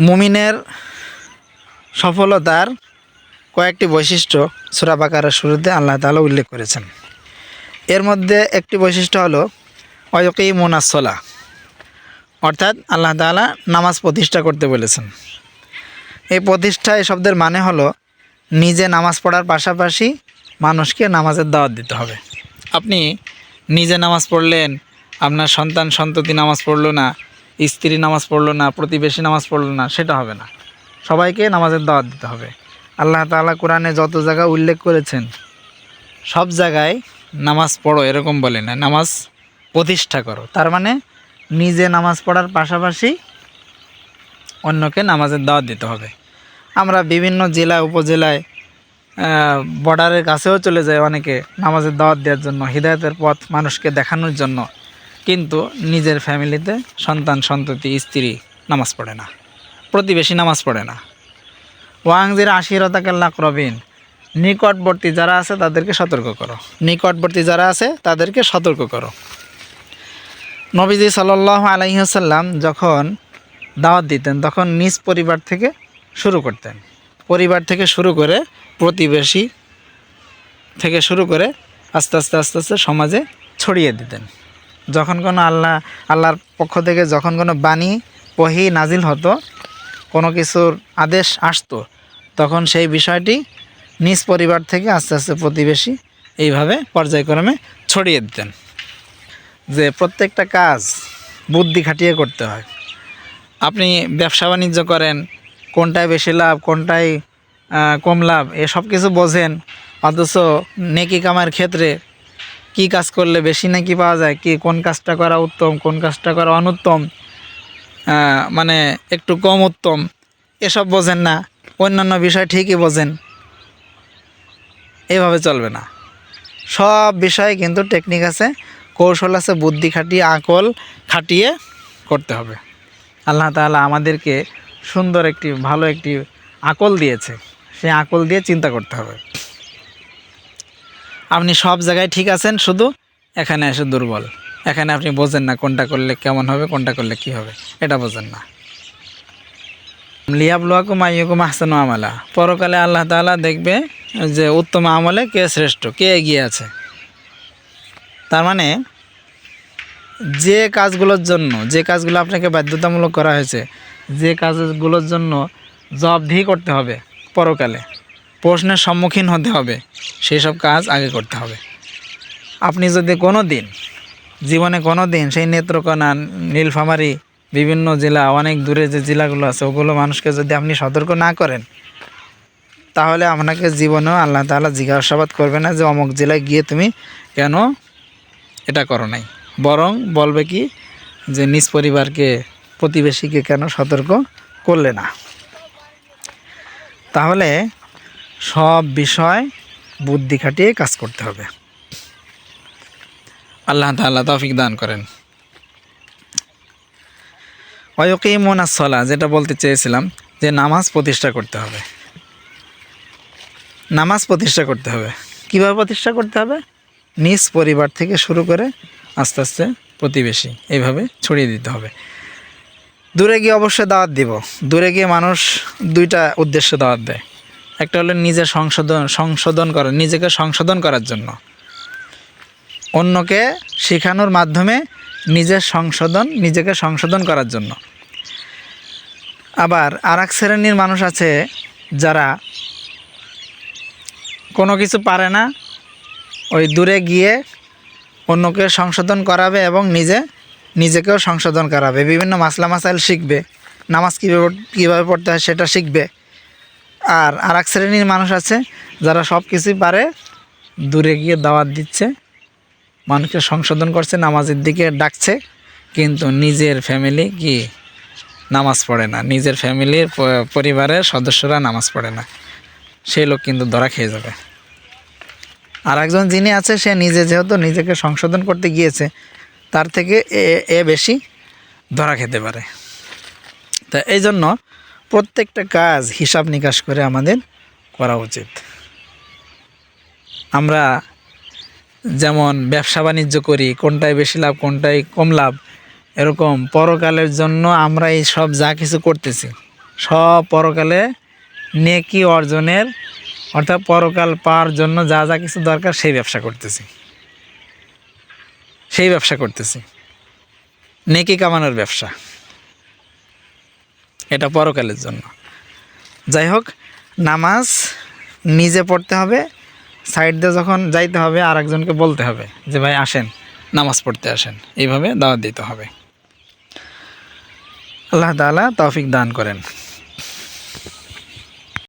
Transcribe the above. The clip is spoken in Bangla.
মুমিনের সফলতার কয়েকটি বৈশিষ্ট্য সুরা বাকারের শুরুতে আল্লাহ তাআলা উল্লেখ করেছেন। এর মধ্যে একটি বৈশিষ্ট্য হলো অয়কি মুনাসলা অর্থাৎ আল্লাহ তাআলা নামাজ প্রতিষ্ঠা করতে বলেছেন। এই প্রতিষ্ঠা এই শব্দের মানে হলো, নিজে নামাজ পড়ার পাশাপাশি মানুষকে নামাজের দাওয়াত দিতে হবে। আপনি নিজে নামাজ পড়লেন, আপনার সন্তান সন্ততি নামাজ পড়ল না স্ত্রী নামাজ পড়ল না, প্রতিবেশী নামাজ পড়ল না, সেটা হবে না। সবাইকে নামাজের দাওয়াত দিতে হবে। আল্লাহ তাআলা কোরআনে যত জায়গা উল্লেখ করেছেন, সব জায়গায় নামাজ পড়ো, এরকম বলে না। নামাজ প্রতিষ্ঠা করো। তার মানে নিজে নামাজ পড়ার পাশাপাশি অন্যকে নামাজের দাওয়াত দিতে হবে। আমরা বিভিন্ন জেলা, উপজেলায় বর্ডারের কাছেও চলে যায় অনেকে নামাজের দাওয়াত দেওয়ার জন্য, হৃদায়তের পথ মানুষকে দেখানোর জন্য। কিন্তু নিজের ফ্যামিলিতে সন্তান, সন্ততি, স্ত্রী নামাজ পড়ে না, প্রতিবেশী নামাজ পড়ে না। ওয়াংজির আশিরতাকাল্লাক রবিন নিকটবর্তী যারা আছে তাদেরকে সতর্ক করো। নিকটবর্তী যারা আছে তাদেরকে সতর্ক করো। নবীজি সাল্লাহ আলহিহাসাল্লাম যখন দাওয়াত দিতেন, তখন নিজ পরিবার থেকে শুরু করতেন। পরিবার থেকে শুরু করে প্রতিবেশী থেকে শুরু করে আস্তে আস্তে আস্তে আস্তে সমাজে ছড়িয়ে দিতেন। যখন কোনো আল্লাহ, আল্লাহর পক্ষ থেকে যখন কোনো বাণী, ওহি নাজিল হতো, কোনো কিছুর আদেশ আসতো, তখন সেই বিষয়টি নিজ পরিবার থেকে আস্তে আস্তে প্রতিবেশী এইভাবে পর্যায়ক্রমে ছড়িয়ে দিতেন। যে প্রত্যেকটা কাজ বুদ্ধি খাটিয়ে করতে হয়। আপনি ব্যবসা বাণিজ্য করেন, কোনটায় বেশি লাভ, কোনটায় কম লাভ, এসব কিছু বোঝেন, অথচ নেকি কামার ক্ষেত্রে কি কাজ করলে বেশি নাকি পাওয়া যায়? কি, কোন কাজটা করা উত্তম, কোন কাজটা করা অনুত্তম? মানে একটু কম উত্তম। এসব বোঝেন না, অন্যান্য বিষয় ঠিকই বোঝেন। এভাবে চলবে না। সব বিষয়ে কিন্তু টেকনিক আছে, কৌশল আছে, বুদ্ধি খাটিয়ে, আকল খাটিয়ে করতে হবে। আল্লাহ তাআলা আমাদেরকে সুন্দর একটি, ভালো একটি আকল দিয়েছে। সেই আকল দিয়ে চিন্তা করতে হবে। আপনি সব জায়গায় ঠিক আছেন? শুধু এখানে এসে দুর্বল। এখানে আপনি বোঝেন না কোনটা করলে কেমন হবে, কোনটা করলে কি হবে। এটা বোঝেন না। লিয়াবলুয়াকুম আইয়ুকুম আহসানু আমালা। পরকালে আল্লাহ তাআলা দেখবে যে উত্তম আমলে কে শ্রেষ্ঠ, কে এগিয়ে আছে। তার মানে যে কাজগুলোর জন্য, যে কাজগুলো আপনাকে বাধ্যতামূলক করা হয়েছে, যে কাজগুলোর জন্য জবাবদিহি করতে হবে পরকালে। প্রশ্নের সম্মুখীন হতে হবে। সেই সব কাজ আগে করতে হবে। আপনি যদি কোনো দিন জীবনে কোনো দিন সেই নেত্রকোনা, নীলফামারি, বিভিন্ন জেলা, অনেক দূরে যে জেলাগুলো আছে, ওগুলো মানুষকে যদি আপনি সতর্ক না করেন, তাহলে আপনাকে জীবনেও আল্লাহ তাআলা জিজ্ঞাসাবাদ করবে না যে অমুক জেলায় গিয়ে তুমি কেন এটা করো নাই। বরং বলবে কি যে নিজ পরিবারকে, প্রতিবেশীকে কেন সতর্ক করলে না। তাহলে সব বিষয় বুদ্ধি খাটিয়ে কাজ করতে হবে। আল্লাহ তাআলা তৌফিক দান করেন। অয়কিমুনাসলা যেটা বলতে চেয়েছিলাম যে নামাজ প্রতিষ্ঠা করতে হবে। নামাজ প্রতিষ্ঠা করতে হবে। কীভাবে প্রতিষ্ঠা করতে হবে? নিজ পরিবার থেকে শুরু করে আস্তে আস্তে প্রতিবেশী এইভাবে ছড়িয়ে দিতে হবে। দূরে গিয়ে অবশ্যই দাওয়াত দিব। দূরে গিয়ে মানুষ দুইটা উদ্দেশ্যে দাওয়াত দেয়। একটা হলো নিজের সংশোধন সংশোধন করা নিজেকে সংশোধন করার জন্য। অন্যকে শেখানোর মাধ্যমে নিজের সংশোধন নিজেকে সংশোধন করার জন্য। আবার আর এক শ্রেণির মানুষ আছে যারা কোনো কিছু পারে না, ওই দূরে গিয়ে অন্যকে সংশোধন করাবে এবং নিজে নিজেকেও সংশোধন করাবে। বিভিন্ন মাসলা মাসাইল শিখবে। নামাজ কীভাবে কীভাবে পড়তে হয় সেটা শিখবে। আর আর এক শ্রেণির মানুষ আছে, যারা সব কিছুই পারে, দূরে গিয়ে দাওয়াত দিচ্ছে, মানুষকে সংশোধন করছে, নামাজের দিকে ডাকছে, কিন্তু নিজের ফ্যামিলি কি নামাজ পড়ে না। নিজের ফ্যামিলির পরিবারের সদস্যরা নামাজ পড়ে না। সেই লোক কিন্তু ধরা খেয়ে যাবে। আর একজন যিনি আছে, সে নিজে যেহেতু নিজেকে সংশোধন করতে গিয়েছে, তার থেকে এ বেশি ধরা খেতে পারে। তা এই জন্য প্রত্যেকটা কাজ হিসাব নিকাশ করে আমাদের করা উচিত। আমরা যেমন ব্যবসা বাণিজ্য করি কোনটায় বেশি লাভ কোনটায় কম লাভ, এরকম পরকালের জন্য আমরা এই সব যা কিছু করতেছি। সব পরকালে নেকি অর্জনের, অর্থাৎ পরকাল পাওয়ার জন্য যা যা কিছু দরকার সেই ব্যবসা করতেছি। সেই ব্যবসা করতেছি। নেকি কামানোর ব্যবসা। এটা পরকালের জন্য। যাই হোক, নামাজ নিজে পড়তে হবে সাইড দিয়ে যখন যাইতে হবে আর একজনকে বলতে হবে যে, ভাই, আসেন, নামাজ পড়তে আসেন। এইভাবে দাওয়াত দিতে হবে। আল্লাহ তাআলা তৌফিক দান করেন।